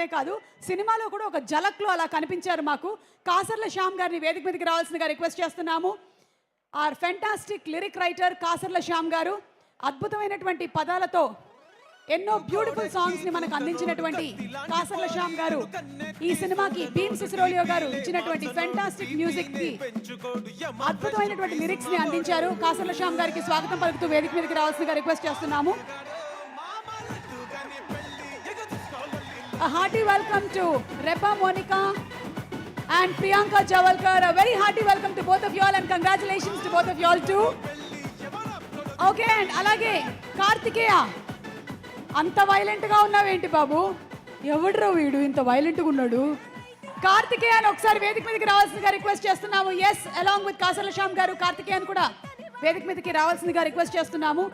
మాత్రమే కాదు సినిమాలో కూడా ఒక జలక్లో అలా కనిపించారు మాకు. కాసర్ల శ్యామ్ గారిని వేదిక మీదకి రావాల్సిందిగా రిక్వెస్ట్ చేస్తున్నాము. Our fantastic lyric writer Kasarla Shyam గారు అద్భుతమైనటువంటి పదాలతో ఎన్నో బ్యూటిఫుల్ సాంగ్స్ని మనకు అందించినటువంటి కాసర్ల శ్యామ్ గారు ఈ సినిమాకి భీమ్ సిసిరోలియో గారు ఇచ్చినటువంటి ఫెంటాస్టిక్ మ్యూజిక్కి అద్భుతమైనటువంటి లిరిక్స్ని అందించారు. కాసర్ల శ్యామ్ గారికి స్వాగతం పలుకుతూ వేదిక మీదకి రావాల్సిందిగా రిక్వెస్ట్ చేస్తున్నాము. A hearty welcome to Repa Monica and Priyanka Javalkar. A very hearty welcome to both of you all and congratulations to both of you all too. Okay and అలాగే కార్తికేయ అంత వైలెంట్గా ఉన్నావేంటి బాబు ఎవడ్రా వీడు ఇంత వైలెంట్గా ఉన్నాడు కార్తికేయ అని ఒకసారి వేదిక మీదకి రావాల్సిందిగా రిక్వెస్ట్ చేస్తున్నాము yes along with Kasarla Shyam గారు కార్తికేయన్ కూడా వేదిక మీదకి రావాల్సిందిగా రిక్వెస్ట్ చేస్తున్నాము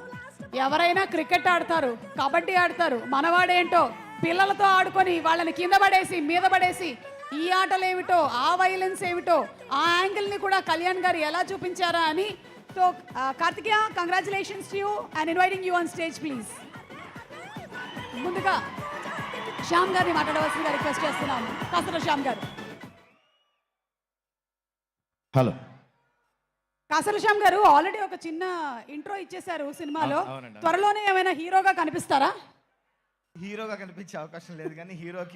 ఎవరైనా క్రికెట్ ఆడతారు కబడ్డీ ఆడతారు మనవాడేంటో పిల్లలతో ఆడుకొని వాళ్ళని కింద పడేసి మీద పడేసి ఈ ఆటలు ఏమిటో ఆ వైలెన్స్ ఏమిటో ఆ యాంగిల్ని కూడా కళ్యాణ్ గారు ఎలా చూపించారా అని so Karthikeya congratulations you and inviting you on stage please ముందుగా శ్యామ్ గారిని మాట్లాడవలసిందిగా రిక్వెస్ట్ చేస్తున్నాము కాసర శ్యామ్ గారు. హలో. కాసర శ్యామ్ గారు ఆల్రెడీ ఒక చిన్న ఇంట్రో ఇచ్చేశారు సినిమాలో. త్వరలోనే ఏమైనా హీరోగా కనిపిస్తారా? హీరోగా కనిపించే అవకాశం లేదు కానీ హీరోకి